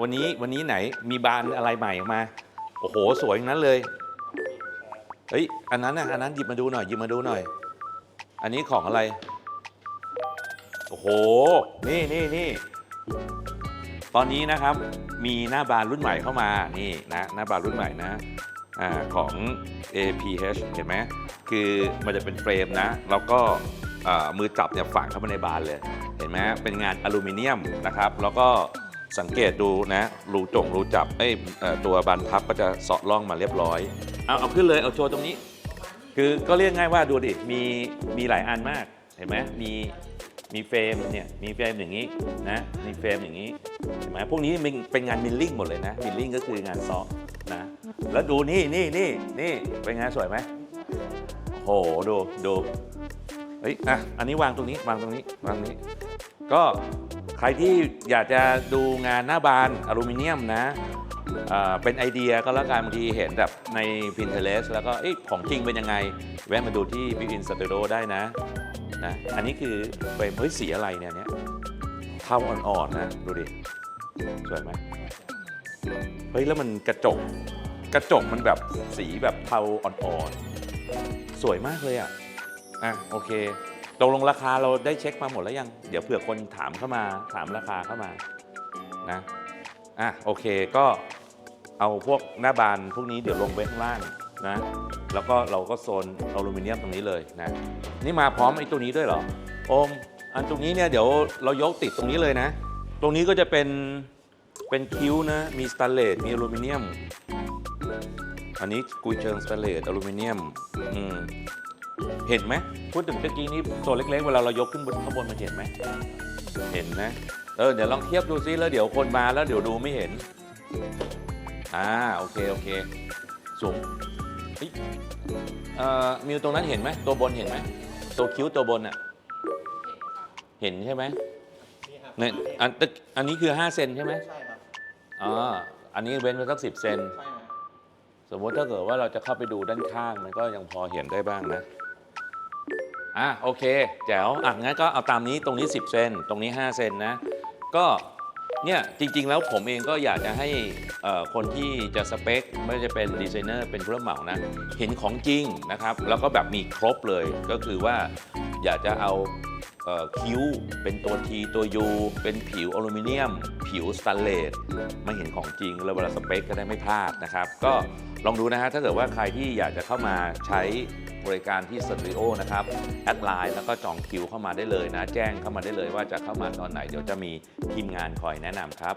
วันนี้วันนี้ไหนมีบานอะไรใหม่ออกมา โอ้โห สวยอย่างนั้นเลยเฮ้ยอันนั้นนะอันนั้นหยิบมาดูหน่อยหยิบมาดูหน่อย อันนี้ของอะไร โอ้โห นี่นี่นี่ตอนนี้นะครับมีหน้าบานรุ่นใหม่เข้ามานี่นะหน้าบานรุ่นใหม่นะอาของ APH เห็นไหมคือมันจะเป็นเฟรมนะ แล้วก็มือจับเนี่ยฝังเข้ามาในบานเลย เห็นไหมเป็นงานอลูมิเนียมนะครับ แล้วก็ สังเกตดูนะ รูจงรูจับเอ้ยเอ่อตัวบานพับก็จะเสาะล่องมาเรียบร้อย เอาเอาขึ้นเลยเอาโชว์ตรงนี้ คือก็เรียกง่ายว่าดูดิ มีมีหลายอันมากเห็นไหมมีมีเฟรมเนี่ยมีเฟรมอย่างนี้นะมีเฟรมอย่างนี้เห็นไหมพวกนี้มันเป็นงานมิลลิ่งหมดเลยนะมิลลิ่งก็คืองานซอนะแล้วดูนี่นี่นี่นี่เป็นไงานสวยไหมโอ้โหดูดูเฮ้ยอะอันนี้วางตรงนี้วางตรงนี้วางตรงนี้ ก็ ใครที่อยากจะดูงานหน้าบานอลูมิเนียมนะเป็นไอเดียก็แล้วกันบางทีเห็นแบบใน Pinterest แล้วก็เอ๊ะของจริงเป็นยังไง แวะมาดูที่ b ิ i n Studio ได้นะนะอันนี้คือเฟรมเฮ้ยสีอะไรเนี่ยเนี่ยเทาอ่อนๆนะ ดูดิ สวยไหมเฮ้ย แล้วมันกระจก กระจกมันแบบสีแบบเทาอ่อนๆ สวยมากเลยอะ อะ โอเค ตกลงราคาเราได้เช็คมาหมดแล้วยัง เดี๋ยวเผื่อคนถามเข้ามาถามราคาเข้ามานะอะโอเคก็เอาพวกหน้าบานพวกนี้เดี๋ยวลงไว้ข้างล่างนะแล้วก็เราก็โซนอลูมิเนียมตรงนี้เลยนะนี่มาพร้อมไอ้ตัวนี้ด้วยเหรอโอมอันตรงนี้เนี่ยเดี๋ยวเรายกติดตรงนี้เลยนะ ตรงนี้ก็จะเป็นเป็นคิ้วนะมีสแตนเลสมีอลูมิเนียม อันนี้กุยเชิงสแตนเลสอลูมิเนียมอืม เห็นไหมพูดถึงตะกี้นี้ตัวเล็กๆเวลาเรายกขึ้นบนข้างบนมันเห็นไหมเห็นนะเออเดี๋ยวลองเทียบดูซิแล้วเดี๋ยวคนมาแล้วเดี๋ยวดูไม่เห็นอ่าโอเคโอเคสูงเฮ้ยเอ่อมิวตรงนั้นเห็นไหมตัวบนเห็นไหมตัวคิ้วตัวบนอะเห็นใช่ไหมเนี่ยอันตึกอันนี้คือ 5 เซนใช่ไหมใช่ครับอ๋ออันนี้เว้นไว้สักสิบเซนใช่ครับสมมติถ้าเกิดว่าเราจะเข้าไปดูด้านข้างมันก็ยังพอเห็นได้บ้างนะ อะโอเคแจ๋วอะงั้นก็เอาตามนี้ตรงนี้ 10 เซนตรงนี้ 5 เซนนะ ก็เนี่ยจริง ๆ แล้วผมเองก็อยากจะให้เอ่อคนที่จะสเปค ไม่ว่าจะเป็นดีไซเนอร์เป็นผู้รับเหมานะ เห็นของจริงนะครับ แล้วก็แบบมีครบเลยก็คือว่าอยากจะเอาเอ่อคิ้วเป็นตัว T ตัว U เป็นผิวอลูมิเนียม ผิวสแตนเลสไม่เห็นของจริง แล้วเวลาสเปคก็ได้ไม่พลาดนะครับ ก็ลองดูนะฮะถ้าเกิดว่าใครที่อยากจะเข้ามาใช้ บริการที่สตูดิโอนะครับแอดไลน์แล้วก็จองคิวเข้ามาได้เลยนะ แจ้งเข้ามาได้เลยว่าจะเข้ามาตอนไหน เดี๋ยวจะมีทีมงานคอยแนะนำครับ